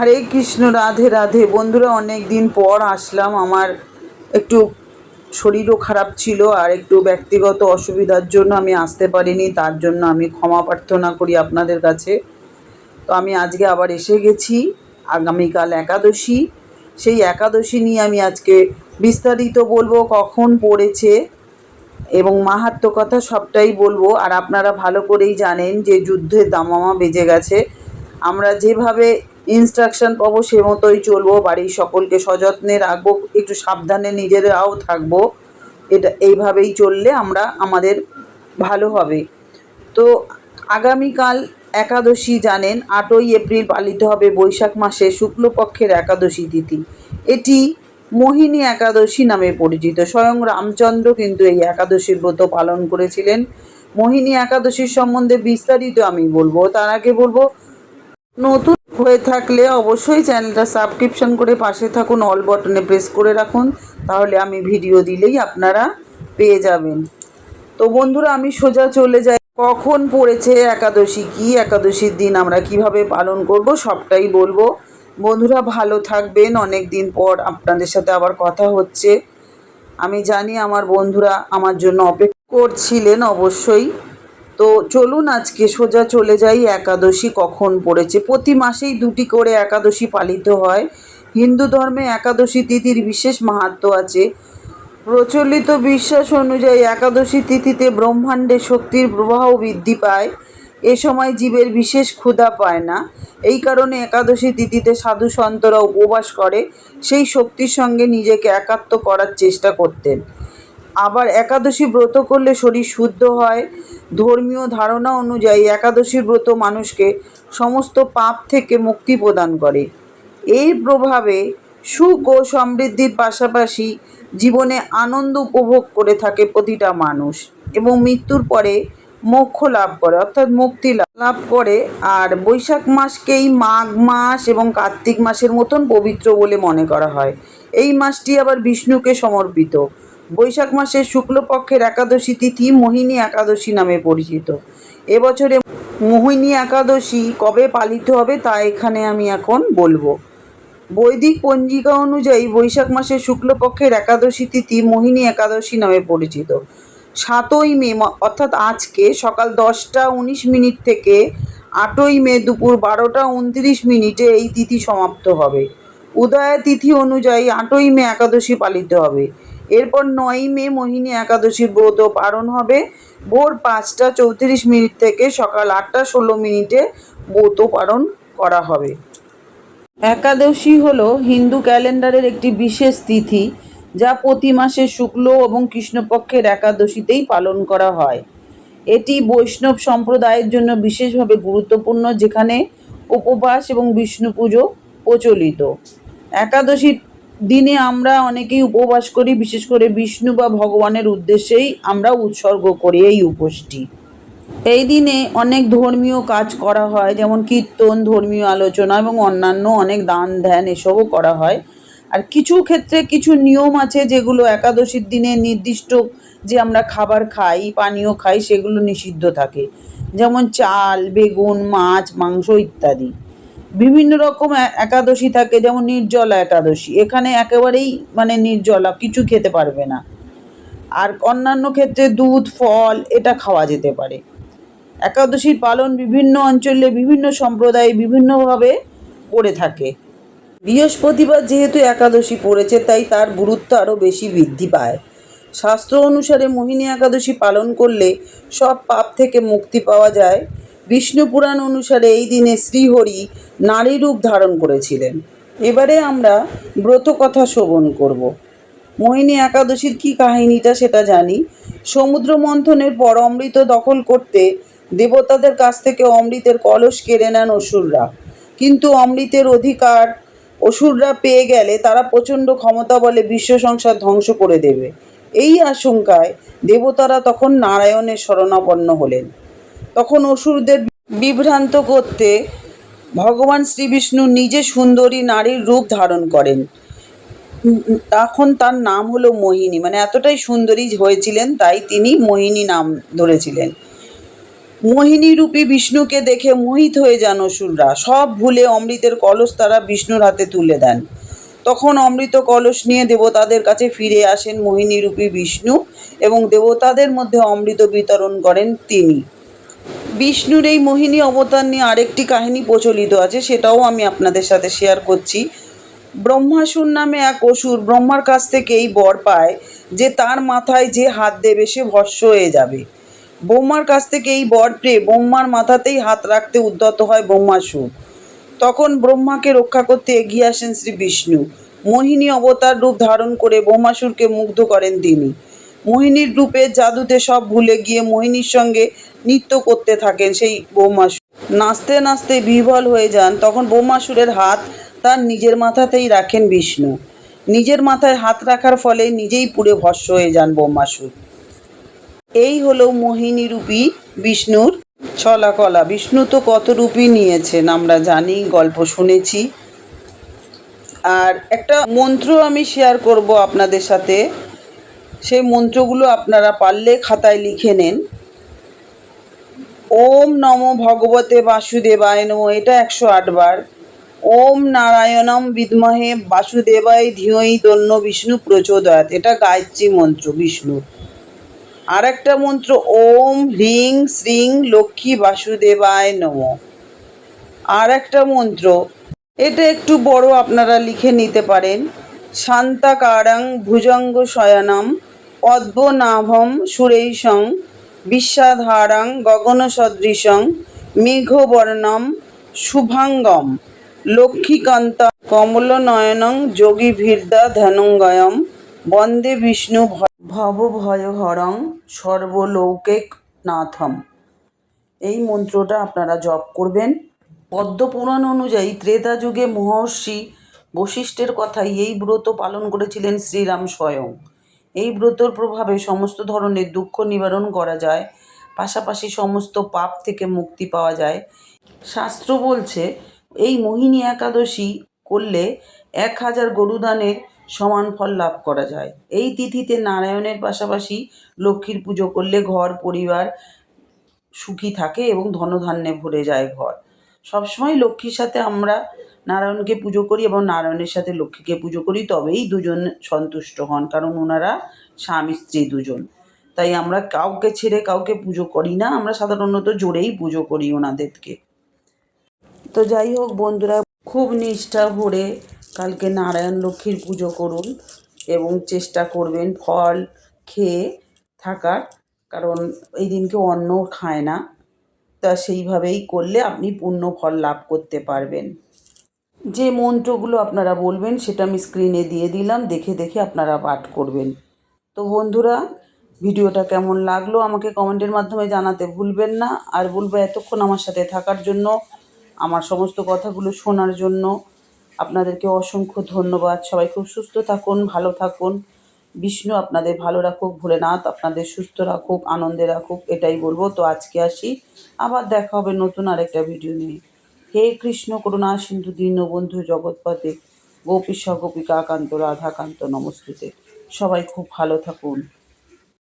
হরে কৃষ্ণ, রাধে রাধে। বন্ধুরা অনেক দিন পর আসলাম। আমার একটু শরীরও খারাপ ছিল আর একটু ব্যক্তিগত অসুবিধার জন্য আমি আসতে পারিনি। তার জন্য আমি ক্ষমা প্রার্থনা করি আপনাদের কাছে। তো আমি আজকে আবার এসে গেছি, আগামীকাল একাদশী। সেই একাদশী নিয়ে আমি আজকে বিস্তারিত বলব, কখন পড়েছে এবং মাহাত্ম কথা সবটাই বলব। আর আপনারা ভালো করেই জানেন যে যুদ্ধের দামামা বেজে গেছে। আমরা যেভাবে ইনস্ট্রাকশন পাবো, সে মতোই চলবো, বাড়ির সকলকে সযত্নে রাখব, একটু সাবধানে নিজেরাও থাকব। এটা এইভাবেই চললে আমরা, আমাদের ভালো হবে। তো আগামীকাল একাদশী জানেন, আটই এপ্রিল পালিত হবে বৈশাখ মাসে শুক্লপক্ষের একাদশী তিথি। এটি মোহিনী একাদশী নামে পরিচিত। স্বয়ং রামচন্দ্র কিন্তু এই একাদশীর ব্রত পালন করেছিলেন। মোহিনী একাদশীর সম্বন্ধে বিস্তারিত আমি বলব। তার আগে বলব, নতুন হয়ে থাকলে অবশ্যই চ্যানেলটা সাবস্ক্রিপশন করে পাশে থাকুন, অল বটনে প্রেস করে রাখুন, তাহলে আমি ভিডিও দিলেই আপনারা পেয়ে যাবেন। তো বন্ধুরা, আমি সোজা চলে যাই। কখন পড়েছে একাদশী? কি একাদশীর দিন? আমরা কীভাবে পালন করব? সবটাই বলব। বন্ধুরা, ভালো থাকবেন। অনেক দিন পর আপনাদের সাথে আবার কথা হচ্ছে। আমি জানি আমার বন্ধুরা আমার জন্য অপেক্ষা করছিলেন অবশ্যই। তো চলুন আজকে সোজা চলে যাই একাদশী কখন পড়েছে। প্রতি মাসেই দুটি করে একাদশী পালিত হয়। হিন্দু ধর্মে একাদশী তিথির বিশেষ মাহাত্ম আছে। প্রচলিত বিশ্বাস অনুযায়ী একাদশী তিথিতে ব্রহ্মাণ্ডে শক্তির প্রবাহ বৃদ্ধি পায়। এ সময় জীবের বিশেষ ক্ষুধা পায় না। এই কারণে একাদশী তিথিতে সাধু সন্তরা উপবাস করে। সেই শক্তির সঙ্গে নিজেকে একাত্ম করার চেষ্টা করতেন। আবার একাদশী ব্রত করলে শরীর শুদ্ধ হয়। ধর্মীয় ধারণা অনুযায়ী একাদশীর ব্রত মানুষকে সমস্ত পাপ থেকে মুক্তি প্রদান করে। এই প্রভাবে সুখ ও সমৃদ্ধির পাশাপাশি জীবনে আনন্দ উপভোগ করে থাকে প্রতিটা মানুষ এবং মৃত্যুর পরে মোক্ষ লাভ করে, অর্থাৎ মুক্তি লাভ করে। আর বৈশাখ মাসকেই মাঘ মাস এবং কার্তিক মাসের মতন পবিত্র বলে মনে করা হয়। এই মাসটি আবার বিষ্ণুকে সমর্পিত। বৈশাখ মাসের শুক্লপক্ষের একাদশী তিথি মোহিনী একাদশী নামে পরিচিত। এবছরে মোহিনী একাদশী কবে পালিত হবে তা এখানে আমি এখন বলব। বৈদিক পঞ্জিকা অনুযায়ী বৈশাখ মাসের শুক্লপক্ষের একাদশী তিথি মোহিনী একাদশী নামে পরিচিত। সাতই মে অর্থাৎ আজকে সকাল দশটা উনিশ মিনিট থেকে আটই মে দুপুর বারোটা উনত্রিশ মিনিটে এই তিথি সমাপ্ত হবে। উদয়া তিথি অনুযায়ী আটই মে একাদশী পালিত হবে। এরপর নয়ই মে মোহিনী একাদশীর ব্রত পালন হবে। ভোর পাঁচটা চৌত্রিশ মিনিট থেকে সকাল আটটা ষোলো মিনিটে ব্রত পালন করা হবে। একাদশী হলো হিন্দু ক্যালেন্ডারের একটি বিশেষ তিথি, যা প্রতি মাসে শুক্ল এবং কৃষ্ণপক্ষের একাদশীতেই পালন করা হয়। এটি বৈষ্ণব সম্প্রদায়ের জন্য বিশেষভাবে গুরুত্বপূর্ণ, যেখানে উপবাস এবং বিষ্ণু পুজো প্রচলিত। একাদশীর দিনে আমরা অনেকেই উপবাস করি, বিশেষ করে বিষ্ণু বা ভগবানের উদ্দেশ্যেই আমরা উৎসর্গ করি এই উপোসটি। এই দিনে অনেক ধর্মীয় কাজ করা হয়, যেমন কীর্তন, ধর্মীয় আলোচনা এবং অন্যান্য অনেক দান, ধ্যান এসবও করা হয়। আর কিছু ক্ষেত্রে কিছু নিয়ম আছে যেগুলো একাদশীর দিনে নির্দিষ্ট যে আমরা খাবার খাই, পানীয় খাই, সেগুলো নিষিদ্ধ থাকে। যেমন চাল, বেগুন, মাছ, মাংস ইত্যাদি। বিভিন্ন রকম একাদশী থাকে, যেমন নির্জলা একাদশী। এখানে একেবারেই মানে নির্জলা, কিছু খেতে পারবে না। আর অন্যান্য ক্ষেত্রে দুধ, ফল, এটা খাওয়া যেতে পারে। একাদশীর পালন বিভিন্ন অঞ্চলে, বিভিন্ন সম্প্রদায়ে বিভিন্নভাবে করে থাকে। বৃহস্পতিবার যেহেতু একাদশী পড়েছে, তাই তার গুরুত্ব আরও বেশি বৃদ্ধি পায়। শাস্ত্র অনুসারে মোহিনী একাদশী পালন করলে সব পাপ থেকে মুক্তি পাওয়া যায়। বিষ্ণু পুরাণ অনুসারে এই দিনে শ্রীহরি নারী রূপ ধারণ করেছিলেন। এবারে আমরা ব্রত কথা শ্রবণ করব। মোহিনী একাদশীর কি কাহিনীটা সেটা জানি। সমুদ্র মন্থনের পর অমৃত দখল করতে দেবতাদের কাছ থেকে অমৃতের কলস কেড়ে নেন অসুররা। কিন্তু অমৃতের অধিকার অসুররা পেয়ে গেলে তারা প্রচণ্ড ক্ষমতা বলে বিশ্ব সংসার ধ্বংস করে দেবে। এই আশঙ্কায় দেবতারা তখন নারায়ণের শরণাপন্ন হলেন। তখন অসুরদের বিভ্রান্ত করতে ভগবান শ্রীবিষ্ণু নিজে সুন্দরী নারীর রূপ ধারণ করেন। তখন তার নাম হলো মোহিনী। মানে এতটাই সুন্দরী হয়েছিলেন, তাই তিনি মোহিনী নাম ধরেছিলেন। মোহিনী রূপী বিষ্ণুকে দেখে মোহিত হয়ে যান অসুররা। সব ভুলে অমৃতের কলস তারা বিষ্ণুর হাতে তুলে দেন। তখন অমৃত কলস নিয়ে দেবতাদের কাছে ফিরে আসেন মোহিনী রূপী বিষ্ণু এবং দেবতাদের মধ্যে অমৃত বিতরণ করেন তিনি। বিষ্ণুর এই মোহিনী অবতার নিয়ে আরেকটি কাহিনী প্রচলিত আছে, সেটাও আমি আপনাদের সাথে শেয়ার করছি। ব্রহ্মাসুর নামে এক অসুর ব্রহ্মার কাছ থেকে এই বর পায় যে তার মাথায় যে হাত দেবে সে ভস্য হয়ে যাবে। ব্রহ্মার কাছ থেকে এই বর পেয়ে ব্রহ্মার মাথাতেই হাত রাখতে উদ্যত হয় ব্রহ্মাসুর। তখন ব্রহ্মাকে রক্ষা করতে এগিয়ে আসেন শ্রী বিষ্ণু। মোহিনী অবতার রূপ ধারণ করে ব্রহ্মাসুরকে মুগ্ধ করেন তিনি। মোহিনীর রূপে জাদুতে সব ভুলে গিয়ে মোহিনীর সঙ্গে নৃত্য করতে থাকেন সেই বৌমাসুর। নাচতে নাচতে বিহ্বল হয়ে যান, তখন বৌমাসুরের হাত তার নিজের মাথাতেই রাখেন বিষ্ণু। নিজের মাথায় হাত রাখার ফলে নিজেই পুড়ে ভস্য হয়ে যান ব্রহ্মাসুর এই হলো মোহিনী রূপী বিষ্ণুর ছলাকলা। বিষ্ণু তো কত রূপই নিয়েছেন আমরা জানি, গল্প শুনেছি। আর একটা মন্ত্র আমি শেয়ার করব আপনাদের সাথে। সেই মন্ত্রগুলো আপনারা পারলে খাতায় লিখে নেন। ওম নম ভগবতে বাসুদেবায় নম, এটা একশো আটবার ওম নারায়ণম বিদ্মহে বাসুদেবায় ধিয়ই দন্য বিষ্ণু প্রচোদয়াত। এটা গায়ত্রী মন্ত্র বিষ্ণুর আর একটা মন্ত্র, ওম হ্রিং শ্রিং লক্ষ্মী বাসুদেবায় নম। আর একটা মন্ত্র, এটা একটু বড় আপনারা লিখে নিতে পারেন। শান্তাকারাং ভুজঙ্গ শয়নম, পদ্মনাভম সুরেশং বিশ্বাধারাং গগন সদৃশং মেঘবর্ণম শুভাঙ্গম লক্ষ্মীকান্ত কমলনয়নং যোগীভীর্দা ধ্যানঙ্গয়ম বন্দে বিষ্ণু ভবভয়হরং সর্বলৌকিক নাথম এই মন্ত্রটা আপনারা জপ করবেন। পদ্মপুরাণ অনুযায়ী ত্রেতা যুগে মহর্ষি বশিষ্ঠের কথাই এই ব্রত পালন করেছিলেন শ্রীরাম স্বয়ং। এই ব্রতর প্রভাবে সমস্ত ধরনের দুঃখ নিবারণ করা যায়। পাশাপাশি সমস্ত পাপ থেকে মুক্তি পাওয়া যায়। শাস্ত্র বলছে, এই মোহিনী একাদশী করলে এক হাজার গরুদানের সমান ফল লাভ করা যায়। এই তিথিতে নারায়ণের পাশাপাশি লক্ষ্মীর পুজো করলে ঘর, পরিবার সুখী থাকে এবং ধনধান্যে ভরে যায় ঘর। সবসময় লক্ষ্মীর সাথে আমরা নারায়ণকে পুজো করি এবং নারায়ণের সাথে লক্ষ্মীকে পুজো করি, তবেই দুজন সন্তুষ্ট হন, কারণ ওনারা স্বামী, স্ত্রী দুজন। তাই আমরা কাউকে ছেড়ে কাউকে পুজো করি না, আমরা সাধারণত জোরেই পুজো করি ওনাদেরকে। তো যাই হোক বন্ধুরা, খুব নিষ্ঠা ভরে কালকে নারায়ণ লক্ষ্মীর পুজো করুন এবং চেষ্টা করবেন ফল খেয়ে থাকার, কারণ এই দিনকে অন্ন খায় না। তা সেইভাবেই করলে আপনি পূর্ণ ফল লাভ করতে পারবেন। যে মন্ত্রগুলো আপনারা বলবেন, সেটা আমি স্ক্রিনে দিয়ে দিলাম, দেখে দেখে আপনারা পাঠ করবেন। তো বন্ধুরা, ভিডিওটা কেমন লাগল আমাকে কমেন্টের মাধ্যমে জানাতে ভুলবেন না। আর বলব এতক্ষণ আমার সাথে থাকার জন্য, আমার সমস্ত কথাগুলো শোনার জন্য আপনাদেরকে অসংখ্য ধন্যবাদ। সবাই খুব সুস্থ থাকুন, ভালো থাকুন। বিষ্ণু আপনাদের ভালো রাখুক, ভোলেনাথ আপনাদের সুস্থ রাখুক, আনন্দে রাখুক, এটাই বলব। তো আজকে আসি, আবার দেখা হবে নতুন আরেকটা ভিডিও নিয়ে। হে কৃষ্ণ, করুণা, সিন্ধু দীনবন্ধু জগৎপথে গোপীশ গোপিকা কান্ত রাধাকান্ত, নমস্তুতে। সবাই খুব ভালো থাকুন।